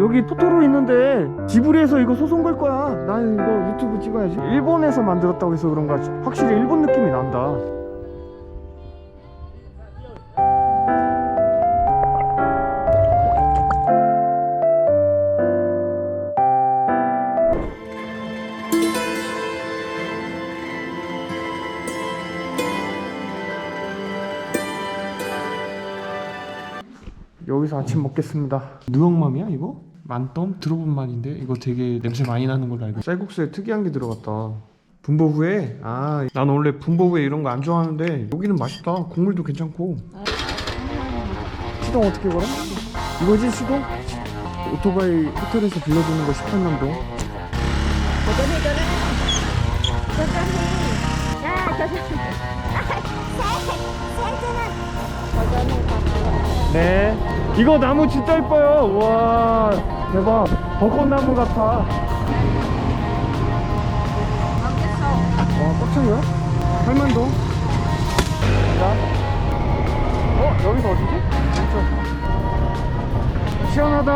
여기 토토로 있는데 지브리에서 이거 소송 걸 거야. 난 이거 유튜브 찍어야지. 일본에서 만들었다고 해서 그런가 확실히 일본 느낌이 난다. 여기서 아침 먹겠습니다. 누엉맘이야 이거? 만덤? 들어본 말인데 이거 되게 냄새 많이 나는 걸로 알고 쌀국수에 특이한 게 들어갔다 분보후에? 아, 난 원래 분보후에 이런 거 안 좋아하는데 여기는 맛있다 국물도 괜찮고 시동 어떻게 걸어? 이거지 시동? 오토바이 호텔에서 빌려주는 거 18년도 저전해 저전해 저전해 야 저전해 네 이거 나무 진짜 이뻐요 우와 대박 벚꽃나무 같아 와 꽉찬 거야? 팔만동 자. 어? 여기서 어디지? 왼쪽 시원하다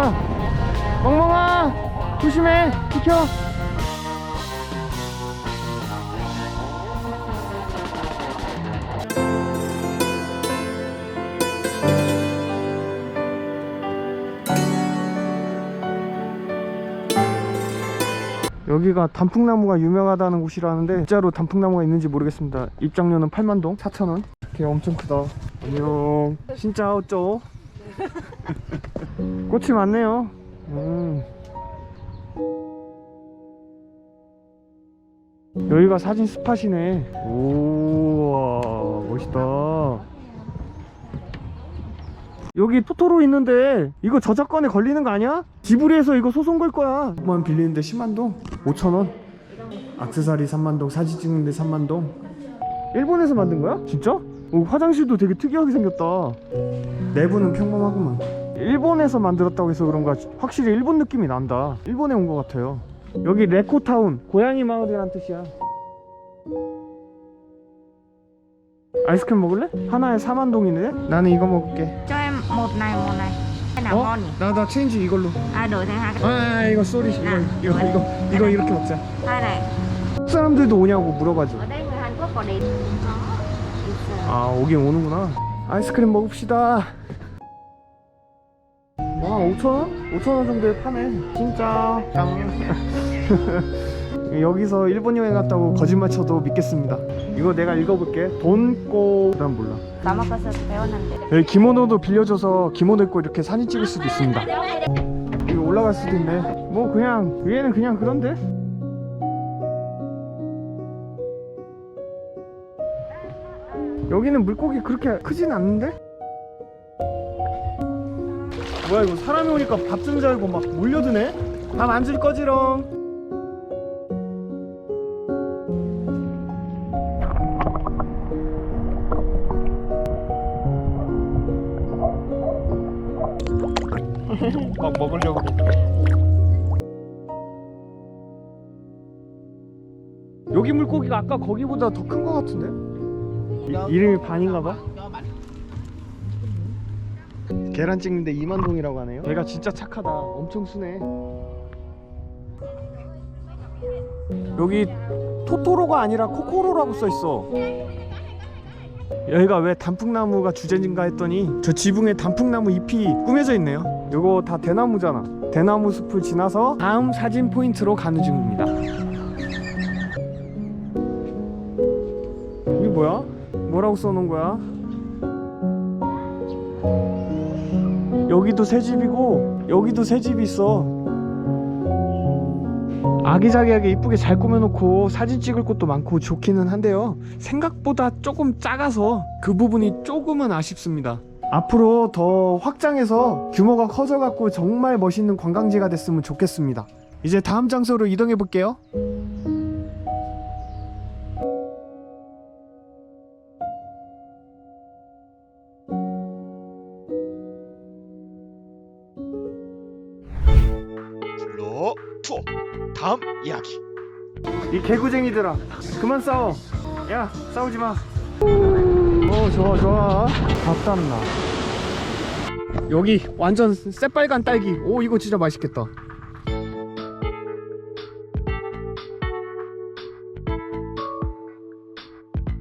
멍멍아 조심해 비켜 여기가 단풍나무가 유명하다는 곳이라는데 진짜로 단풍나무가 있는지 모르겠습니다. 입장료는 8만동? 4천원? 이렇게 엄청 크다. 안녕. 진짜 어쩌? 꽃이 많네요. 음. 여기가 사진 스팟이네. 우 여기 토토로 있는데 이거 저작권에 걸리는 거 아니야? 지브리에서 이거 소송 걸 거야. 만 빌리는데 10만 동? 5천 원? 악세사리 3만 동? 사진 찍는데 3만 동? 일본에서 만든 거야? 진짜? 오, 화장실도 되게 특이하게 생겼다. 내부는 평범하구만. 일본에서 만들었다고 해서 그런가 확실히 일본 느낌이 난다. 일본에 온 것 같아요. 여기 레코타운 고양이 마을이란 뜻이야. 아이스크림 먹을래? 하나에 4만 동이네? 나는 이거 먹을게 một này một này. Cái nào 어? ngon nhỉ? 나, 나 체인지 이걸로. À đổi thành hai 아 이거 쏘리 이거 이거 이거 이거 이렇게 먹자. Hai này. 한국 사람들도 오냐고 물어봐줘. Ở đây người Hàn Quốc có đến. có 아 오긴 오는구나. 아이스크림 먹읍시다. 와 5천 원? 5천 원 정도에 파네. 진짜. 짱 여기서 일본 여행 갔다고 거짓말 쳐도 믿겠습니다. 이거 내가 읽어볼게. 돈꼬 난 몰라. 까먹어서 배웠는데. 여기 기모노도 빌려줘서 기모노 입고 이렇게 사진 찍을 수도 있습니다. 이거 올라갈 수도 있네. 뭐 그냥 위에는 그냥 그런데? 여기는 물고기 그렇게 크진 않는데? 뭐야 이거 사람이 오니까 밥 준 줄 알고 막 몰려드네? 밥 안 줄 거지롱 막 먹으려고. 여기 물고기가 아까 거기보다 더큰거 같은데? 이, 이름이 반인가 봐? 계란 찍는데 2만 동이라고 하네요? 걔가 진짜 착하다. 엄청 순해. 여기 토토로가 아니라 코코로라고 써 있어. 여기가 왜 단풍나무가 주제인가 했더니 저 지붕에 단풍나무 잎이 꾸며져 있네요 요거 다 대나무잖아. 대나무 숲을 지나서 다음 사진 포인트로 가는 중입니다. 이게 뭐야? 뭐라고 써놓은 거야? 여기도 새 집이고 여기도 새 집이 있어. 아기자기하게 이쁘게 잘 꾸며놓고 사진 찍을 곳도 많고 좋기는 한데요. 생각보다 조금 작아서 그 부분이 조금은 아쉽습니다 앞으로 더 확장해서 규모가 커져갖고 정말 멋있는 관광지가 됐으면 좋겠습니다. 이제 다음 장소로 이동해 볼게요. 블로 투어 다음 이야기. 이 개구쟁이들아 그만 싸워. 야 싸우지 마 오 좋아 좋아. 밥담나. 여기 완전 새빨간 딸기. 오 이거 진짜 맛있겠다